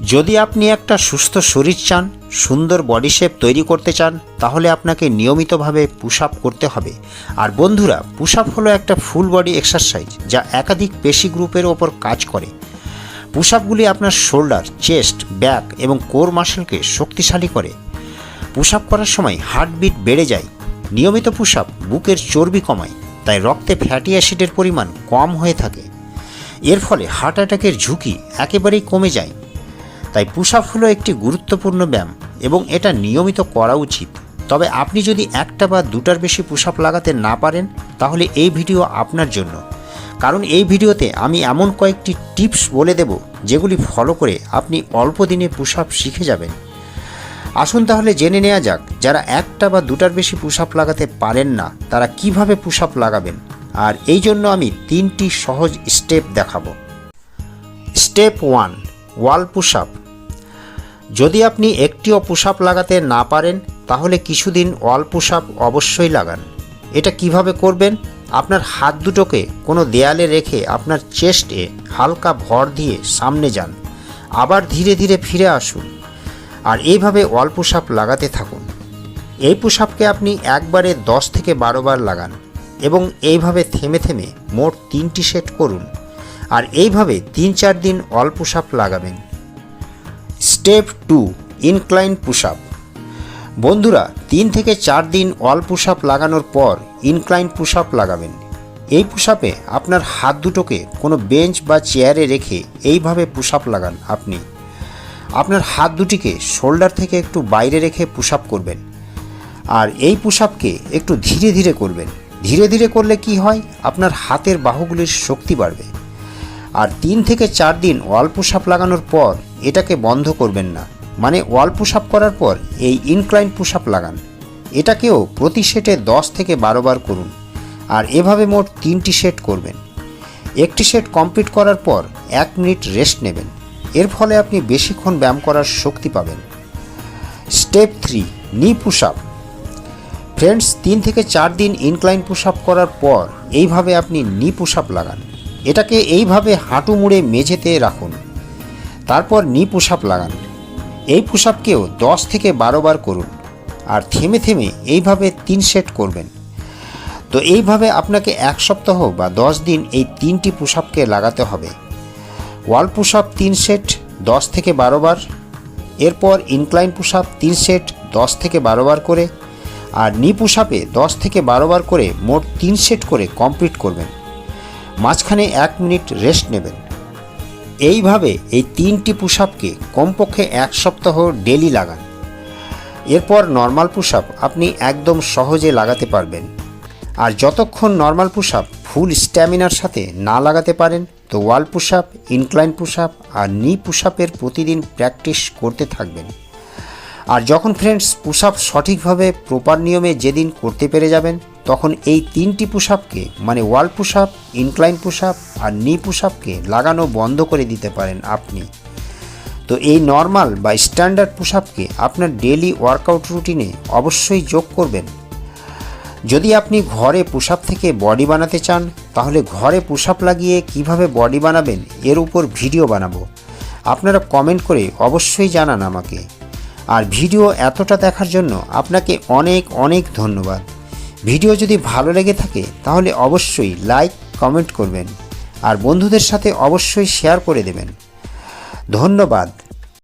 যদি আপনি একটা সুস্থ শরীর চান, সুন্দর বডি শেপ তৈরি করতে চান, তাহলে আপনাকে নিয়মিতভাবে পুশ আপ করতে হবে। আর বন্ধুরা পুশ আপ হলো একটা ফুল বডি এক্সারসাইজ যা একাধিক পেশি গ্রুপের ওপর কাজ করে। পুশ আপগুলি আপনার শোল্ডার চেস্ট ব্যাক এবং কোর মাসেলকে শক্তিশালী করে। পুশ আপ করার সময় হার্টবিট বেড়ে যায়। নিয়মিত পুশ আপ বুকের চর্বি কমায়, তাই রক্তে ফ্যাটি অ্যাসিডের পরিমাণ কম হয়ে থাকে। এর ফলে হার্ট অ্যাটাকের ঝুঁকি একেবারেই কমে যায়। তাই পুশ আপ হলো একটি গুরুত্বপূর্ণ ব্যায়াম এবং এটা নিয়মিত করা উচিত। তবে আপনি যদি একটা বা দুটার বেশি পুশ আপ লাগাতে না পারেন, তাহলে এই ভিডিও আপনার জন্য। কারণ এই ভিডিওতে আমি এমন কয়েকটি টিপস বলে দেব, যেগুলি ফলো করে আপনি অল্প দিনে পুশ আপ শিখে যাবেন। আসুন তাহলে জেনে নেওয়া যাক, যারা একটা বা দুটার বেশি পুশ আপ লাগাতে পারেন না, তারা কীভাবে পুশ আপ লাগাবেন? আর এই জন্য আমি তিনটি সহজ স্টেপ দেখাবো। Step one, wall push up যদি আপনি একটিও পুশ লাগাতে না পারেন, তাহলে কিছুদিন ওয়াল পুশ অবশ্যই লাগান। এটা কীভাবে করবেন? আপনার হাত দুটোকে কোনো দেয়ালে রেখে আপনার চেস্টে হালকা ভর দিয়ে সামনে যান। আবার ধীরে ধীরে ফিরে আসুন। আর এইভাবে ওয়াল পুশ লাগাতে থাকুন। এই পুশ আপনি একবারে দশ থেকে বারো বার লাগান এবং এইভাবে থেমে থেমে মোট তিনটি সেট করুন। আর এইভাবে তিন চার দিন অল পুশ লাগাবেন। Step two, incline push up বন্ধুরা, তিন থেকে চার দিন অল পুশ আপ লাগানোর পর ইনক্লাইন পুশ আপ লাগাবেন। এই পুশ আপে আপনার হাত দুটোকে কোনো বেঞ্চ বা চেয়ারে রেখে এইভাবে পুশ আপ লাগান আপনি। আপনার হাত দুটিকে শোল্ডার থেকে একটু বাইরে রেখে পুশ আপ করবেন। আর এই পুশ আপকে একটু ধীরে ধীরে করবেন। ধীরে ধীরে করলে কি হয়? আপনার হাতের বাহুগুলির শক্তি বাড়বে। আর তিন থেকে চার দিন ওয়াল পুশ আপ লাগানোর পর এটাকে বন্ধ করবেন না। মানে ওয়াল পুশ আপ করার পর এই ইনক্লাইন পুশ আপ লাগান। এটাকেও প্রতি সেটে দশ থেকে বারো বার করুন। আর এভাবে মোট তিনটি সেট করবেন। একটি সেট কমপ্লিট করার পর এক মিনিট রেস্ট নেবেন। এর ফলে আপনি বেশিক্ষণ ব্যায়াম করার শক্তি পাবেন। Step three, knee push up friends, তিন থেকে চার দিন ইনক্লাইন পুশ আপ করার পর এইভাবে আপনি নি পুশ আপ লাগান। এটাকে এইভাবে হাঁটু মুড়ে মেঝেতে রাখুন। তারপর নি পুশ লাগান। এই পুশ আপকেও দশ থেকে বারো বার করুন, আর থেমে থেমে এইভাবে তিন সেট করবেন। তো এইভাবে আপনাকে এক সপ্তাহ বা দশ দিন এই তিনটি পুশ আপকে লাগাতে হবে। ওয়াল পুশ আপ তিন সেট দশ থেকে বারো বার, এরপর ইনক্লাইন পুশ আপ তিন সেট দশ থেকে বারো বার করে, আর নি পুশ আপে দশ থেকে বারো বার করে মোট তিন সেট করে কমপ্লিট করবেন। মাঝখানে এক মিনিট রেস্ট নেবেন। এইভাবে এই তিনটি পুশ আপকে কমপক্ষে এক সপ্তাহ ডেলি লাগান। এরপর নর্মাল পুশ আপ আপনি একদম সহজে লাগাতে পারবেন। আর যতক্ষণ নর্মাল পুশ আপ ফুল স্ট্যামিনার সাথে না লাগাতে পারেন, তো wall push incline push up আর নি পুশ আপের প্রতিদিন প্র্যাকটিস করতে থাকবেন। আর যখন ফ্রেন্ডস পুশ আপ সঠিকভাবে প্রপার নিয়মে যেদিন করতে পেরে যাবেন তখন এই তিনটি পুশ আপকে মানে wall push up incline push আর নি পুশ আপকে লাগানো বন্ধ করে দিতে পারেন আপনি। তো এই নর্মাল বা স্ট্যান্ডার্ড পুশ আপকে আপনার ডেলি ওয়ার্কআউট রুটিনে অবশ্যই যোগ করবেন। যদি আপনি ঘরে পুশ থেকে বডি বানাতে চান, তাহলে ঘরে পুশ আপ লাগিয়ে কীভাবে বডি বানাবেন এর উপর ভিডিও বানাবো। আপনারা কমেন্ট করে অবশ্যই জানান আমাকে। আর ভিডিও এতটা দেখার জন্য আপনাকে অনেক অনেক ধন্যবাদ। ভিডিও যদি ভালো লেগে থাকে, তাহলে অবশ্যই লাইক, কমেন্ট করবেন। আর বন্ধুদের সাথে অবশ্যই শেয়ার করে দেবেন। ধন্যবাদ।